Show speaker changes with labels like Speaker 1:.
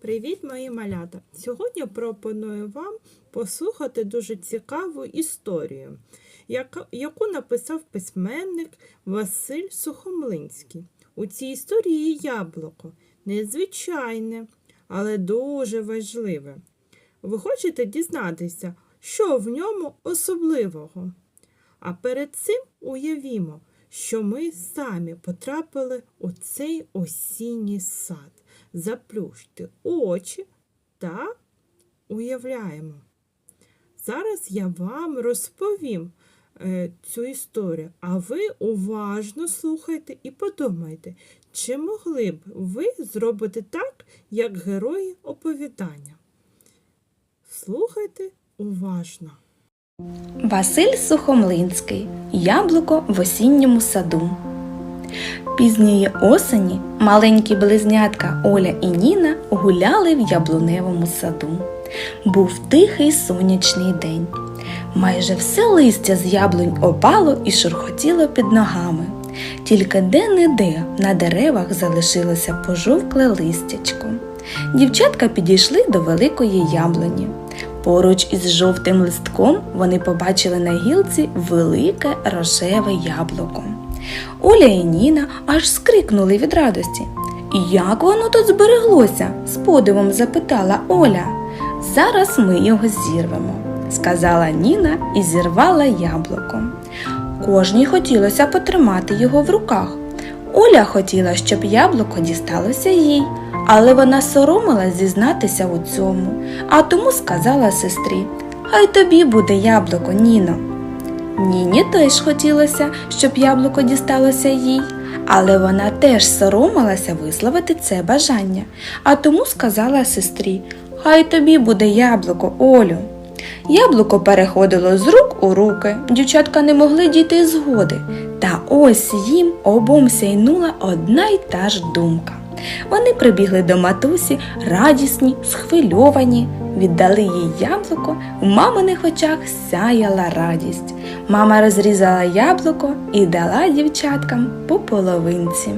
Speaker 1: Привіт, мої малята! Сьогодні пропоную вам послухати дуже цікаву історію, яку написав письменник Василь Сухомлинський. У цій історії яблуко незвичайне, але дуже важливе. Ви хочете дізнатися, що в ньому особливого? А перед цим уявімо, що ми самі потрапили у цей осінній сад. Заплющте очі та уявляємо. Зараз я вам розповім е, цю історію, а ви уважно слухайте і подумайте, чи могли б ви зробити так, як герої оповідання. Слухайте уважно.
Speaker 2: Василь Сухомлинський. Яблуко в осінньому саду. Пізньої осені маленькі близнятка Оля і Ніна гуляли в яблуневому саду. Був тихий сонячний день. Майже все листя з яблунь опало і шурхотіло під ногами. Тільки де-не-де на деревах залишилося пожовкле листячко. Дівчатка підійшли до великої яблуні. Поруч із жовтим листком вони побачили на гілці велике рожеве яблуко. Оля і Ніна аж скрикнули від радості. Як воно тут збереглося? з подивом запитала Оля. Зараз ми його зірвемо, сказала Ніна і зірвала яблуко. Кожній хотілося потримати його в руках. Оля хотіла, щоб яблуко дісталося їй, але вона соромилась зізнатися у цьому, а тому сказала сестрі: Хай тобі буде яблуко, Ніно. Ніні теж хотілося, щоб яблуко дісталося їй, але вона теж соромилася висловити це бажання, а тому сказала сестрі: Хай тобі буде яблуко, Олю. Яблуко переходило з рук у руки, дівчатка не могли дійти згоди. Та ось їм обом сяйнула одна й та ж думка. Вони прибігли до матусі, радісні, схвильовані, віддали їй яблуко, в маминих очах сяяла радість. Мама розрізала яблуко і дала дівчаткам по половинці.